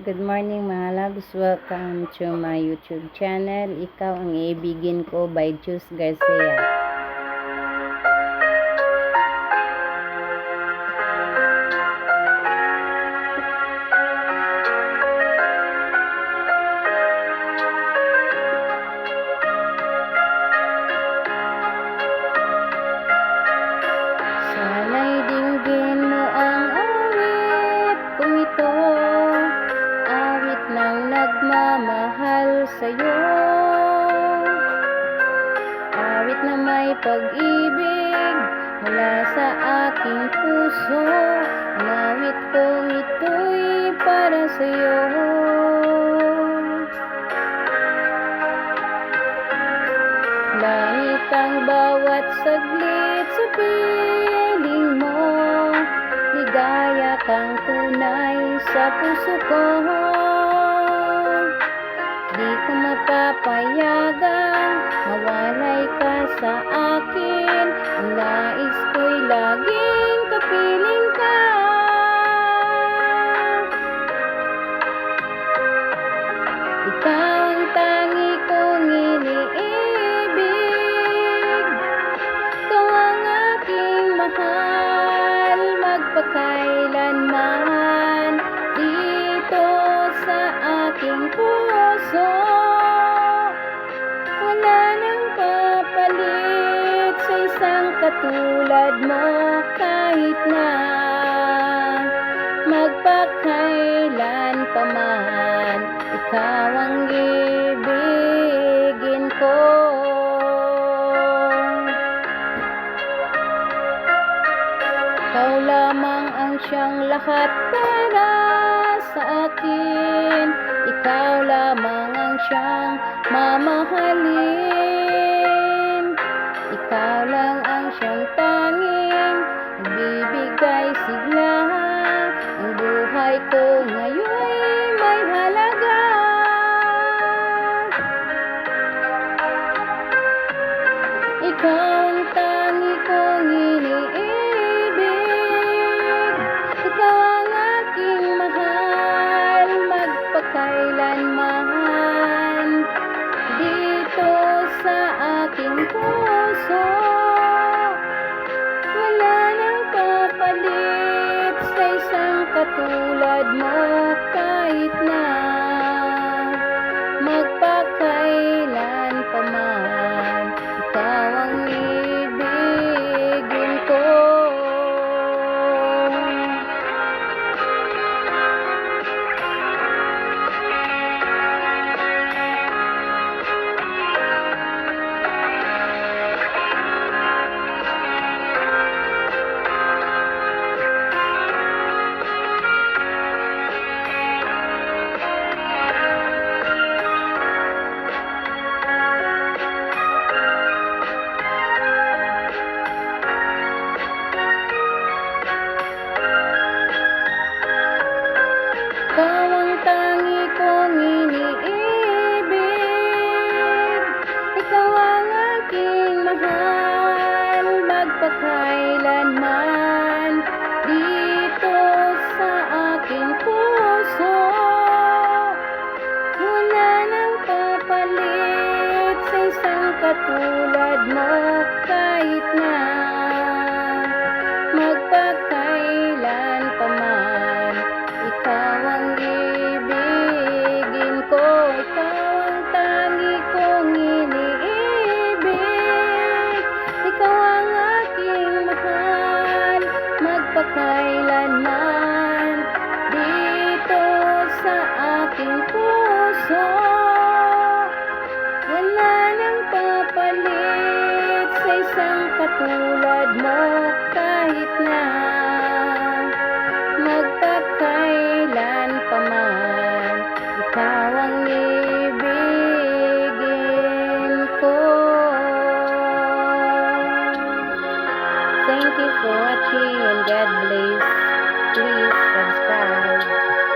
Good morning mga loves. Welcome to my YouTube channel. Ikaw ang iibigin ko by Jus Garcia. Na may pag-ibig mula sa aking puso. Ang awit kong ito'y para sa'yo. Langit ang bawat saglit sa piling mo Ligaya kang tunay sa puso ko Di ko mapapayagan Mawalay ka sa akin. Ang nais ko'y katulad mo Kahit na Magpakailan pa man Ikaw ang ibigin ko. Ikaw lamang ang siyang lahat para sa akin. Ikaw lamang ang siyang mamahalin katulad mo Kahit na mahal Magpakailanman Dito sa aking puso. Wala nang papalit Sa isang katulad mo puso Wala nang papalit sa isang katulad mo Kahit na magpakailan Ikaw ang ibigin ko Thank you for watching and God bless. Please subscribe.